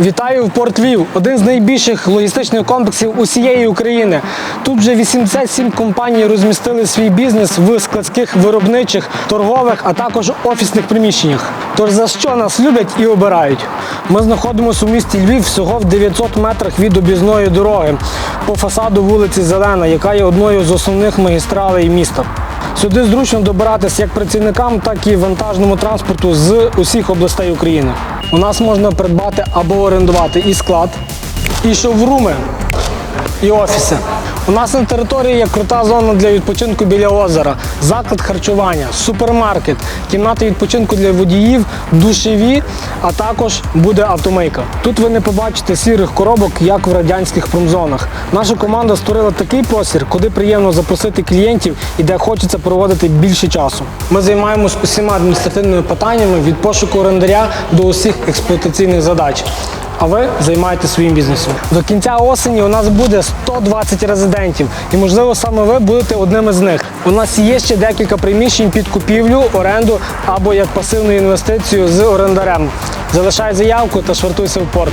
Вітаю в Порт Львів, один з найбільших логістичних комплексів усієї України. Тут вже 87 компаній розмістили свій бізнес в складських, виробничих, торгових, а також офісних приміщеннях. Тож за що нас люблять і обирають? Ми знаходимося у місті Львів всього в 900 метрах від об'їзної дороги по фасаду вулиці Зелена, яка є одною з основних магістралей міста. Сюди зручно добиратись як працівникам, так і вантажному транспорту з усіх областей України. У нас можна придбати або орендувати і склад, і шоуруми, і офіси. У нас на території є крута зона для відпочинку біля озера, заклад харчування, супермаркет, кімнати відпочинку для водіїв, душеві, а також буде автомийка. Тут ви не побачите сірих коробок, як в радянських промзонах. Наша команда створила такий простір, куди приємно запросити клієнтів і де хочеться проводити більше часу. Ми займаємось усіма адміністративними питаннями від пошуку орендаря до усіх експлуатаційних задач. А ви займаєтеся своїм бізнесом. До кінця осені у нас буде 120 резидентів, і можливо саме ви будете одним із них. У нас є ще декілька приміщень під купівлю, оренду або як пасивну інвестицію з орендарем. Залишай заявку та швартуйся в порт.